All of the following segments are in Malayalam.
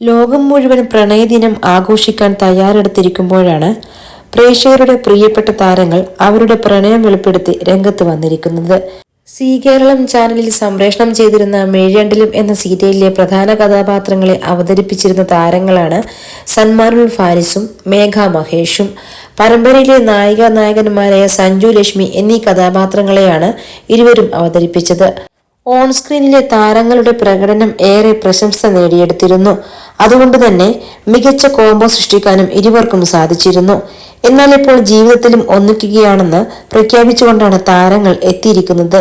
ലോകം മുഴുവൻ പ്രണയദിനം ആഘോഷിക്കാൻ തയ്യാറെടുത്തിരിക്കുമ്പോഴാണ് പ്രേക്ഷകരുടെ പ്രിയപ്പെട്ട താരങ്ങൾ അവരുടെ പ്രണയം വെളിപ്പെടുത്തി രംഗത്ത് വന്നിരിക്കുന്നത്. സി കേരളം ചാനലിൽ സംപ്രേഷണം ചെയ്തിരുന്ന മേഴണ്ടിലും എന്ന സീരിയലിലെ പ്രധാന കഥാപാത്രങ്ങളെ അവതരിപ്പിച്ചിരുന്ന താരങ്ങളാണ് സന്മാനുൽ ഫാരിസും മേഘ മഹേഷും. പരമ്പരയിലെ നായിക നായകന്മാരായ സഞ്ജു ലക്ഷ്മി എന്നീ കഥാപാത്രങ്ങളെയാണ് ഇരുവരും അവതരിപ്പിച്ചത്. ഓൺ സ്ക്രീനിലെ താരങ്ങളുടെ പ്രകടനം ഏറെ പ്രശംസ നേടിയെടുത്തിരുന്നു. അതുകൊണ്ട് തന്നെ മികച്ച കോംബോ സൃഷ്ടിക്കാനും ഇരുവർക്കും സാധിച്ചിരുന്നു. എന്നാൽ ഇപ്പോൾ ജീവിതത്തിലും ഒന്നിക്കുകയാണെന്ന് പ്രഖ്യാപിച്ചുകൊണ്ടാണ് താരങ്ങൾ എത്തിയിരിക്കുന്നത്.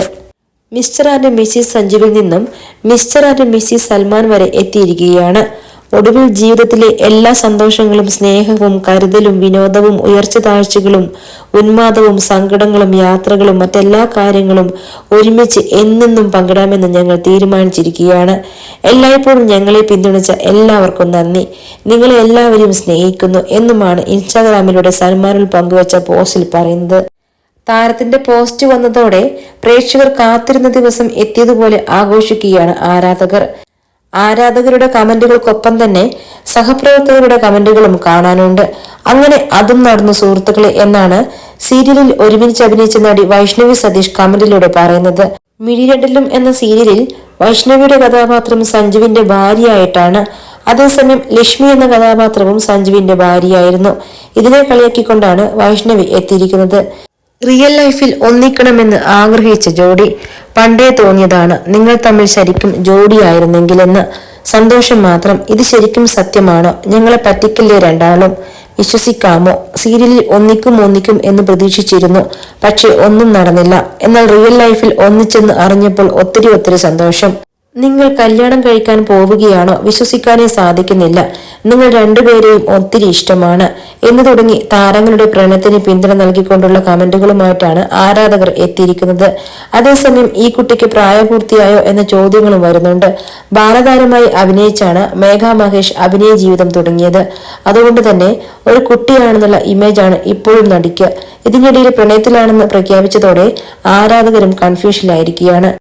മിസ്റ്റർ ആൻഡ് മിസ്സിസ് സഞ്ജുവിൽ നിന്നും മിസ്റ്റർ ആൻഡ് മിസ്സിസ് സൽമാൻ വരെ എത്തിയിരിക്കുകയാണ്. ഒടുവിൽ ജീവിതത്തിലെ എല്ലാ സന്തോഷങ്ങളും സ്നേഹവും കരുതലും വിനോദവും ഉയർച്ച താഴ്ചകളും ഉന്മാദവും സങ്കടങ്ങളും യാത്രകളും മറ്റെല്ലാ കാര്യങ്ങളും ഒരുമിച്ച് എന്നെന്നും പങ്കിടാമെന്ന് ഞങ്ങൾ തീരുമാനിച്ചിരിക്കുകയാണ്. എല്ലായ്പ്പോഴും ഞങ്ങളെ പിന്തുണച്ച എല്ലാവർക്കും നന്ദി. നിങ്ങളെ എല്ലാവരെയും സ്നേഹിക്കുന്നു എന്നുമാണ് ഇൻസ്റ്റാഗ്രാമിലൂടെ സൽമാനിൽ പങ്കുവച്ച പോസ്റ്റിൽ പറയുന്നത്. താരത്തിന്റെ പോസ്റ്റ് വന്നതോടെ പ്രേക്ഷകർ കാത്തിരുന്ന ദിവസം എത്തിയതുപോലെ ആഘോഷിക്കുകയാണ് ആരാധകർ. ആരാധകരുടെ കമന്റുകൾക്കൊപ്പം തന്നെ സഹപ്രവർത്തകരുടെ കമന്റുകളും കാണാനുണ്ട്. അങ്ങനെ അതും നടന്നു സുഹൃത്തുക്കളെ എന്നാണ് സീരിയലിൽ ഒരുമിച്ച് അഭിനയിച്ച നടി വൈഷ്ണവി സതീഷ് കമന്റിലൂടെ പറയുന്നത്. മിഴിരണ്ടലും എന്ന സീരിയലിൽ വൈഷ്ണവിയുടെ കഥാപാത്രം സഞ്ജുവിന്റെ ഭാര്യയായിട്ടാണ്. അതേസമയം ലക്ഷ്മി എന്ന കഥാപാത്രവും സഞ്ജുവിന്റെ ഭാര്യയായിരുന്നു. ഇതിനെ കളിയാക്കിക്കൊണ്ടാണ് വൈഷ്ണവി എത്തിയിരിക്കുന്നത്. റിയൽ ലൈഫിൽ ഒന്നിക്കണമെന്ന് ആഗ്രഹിച്ച ജോഡി പണ്ടേ തോന്നിയതാണ്. നിങ്ങൾ തമ്മിൽ ശരിക്കും ജോഡിയായിരുന്നെങ്കിലെന്ന് സന്തോഷം മാത്രം. ഇത് ശരിക്കും സത്യമാണോ? ഞങ്ങളെ പറ്റിക്കില്ലേ രണ്ടാളും? വിശ്വസിക്കാമോ? സീരിയലിൽ ഒന്നിക്കും ഒന്നിക്കും എന്ന് പ്രതീക്ഷിച്ചിരുന്നു. പക്ഷെ ഒന്നും നടന്നില്ല. എന്നാൽ റിയൽ ലൈഫിൽ ഒന്നിച്ചെന്ന് അറിഞ്ഞപ്പോൾ ഒത്തിരി ഒത്തിരി സന്തോഷം. നിങ്ങൾ കല്യാണം കഴിക്കാൻ പോവുകയാണോ? വിശ്വസിക്കാനേ സാധിക്കുന്നില്ല. നിങ്ങൾ രണ്ടുപേരെയും ഒത്തിരി ഇഷ്ടമാണ്. എന്ന് തുടങ്ങി താരങ്ങളുടെ പ്രണയത്തിന് പിന്തുണ നൽകിക്കൊണ്ടുള്ള കമന്റുകളുമായിട്ടാണ് ആരാധകർ എത്തിയിരിക്കുന്നത്. അതേസമയം ഈ കുട്ടിക്ക് പ്രായപൂർത്തിയായോ എന്ന ചോദ്യങ്ങളും വരുന്നുണ്ട്. ബാലതാരമായി അഭിനയിച്ചാണ് മേഘ മഹേഷ് അഭിനയ ജീവിതം തുടങ്ങിയത്. അതുകൊണ്ട് തന്നെ ഒരു കുട്ടിയാണെന്നുള്ള ഇമേജാണ് ഇപ്പോഴും നടിക്ക്. ഇതിനിടയിൽ പ്രണയത്തിലാണെന്ന് പ്രഖ്യാപിച്ചതോടെ ആരാധകരും കൺഫ്യൂഷനിലായിരിക്കുകയാണ്.